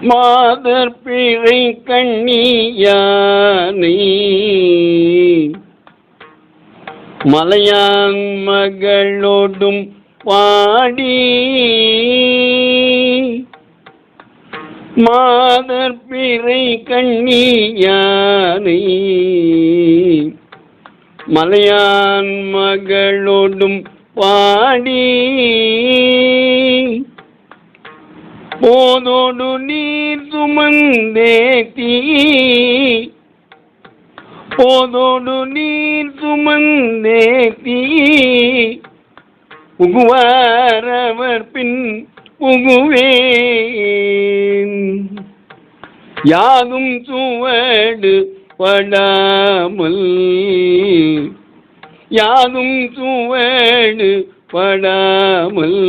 மாதர் பிழை கண்ணியானை. மலையான் மகளோடும் பாடி. மாதர் பிறை கண்ணியானை. மலையான் மகளோடும் பாடி. போதோடு நீர் சுமந்தேத்தி போதோடு நீர் சுமந்தேத்தி புகுவாரவர் பின் புகுவேன் யாதும் சுவடு படாமல். யாதும் சுவடு படாமல்.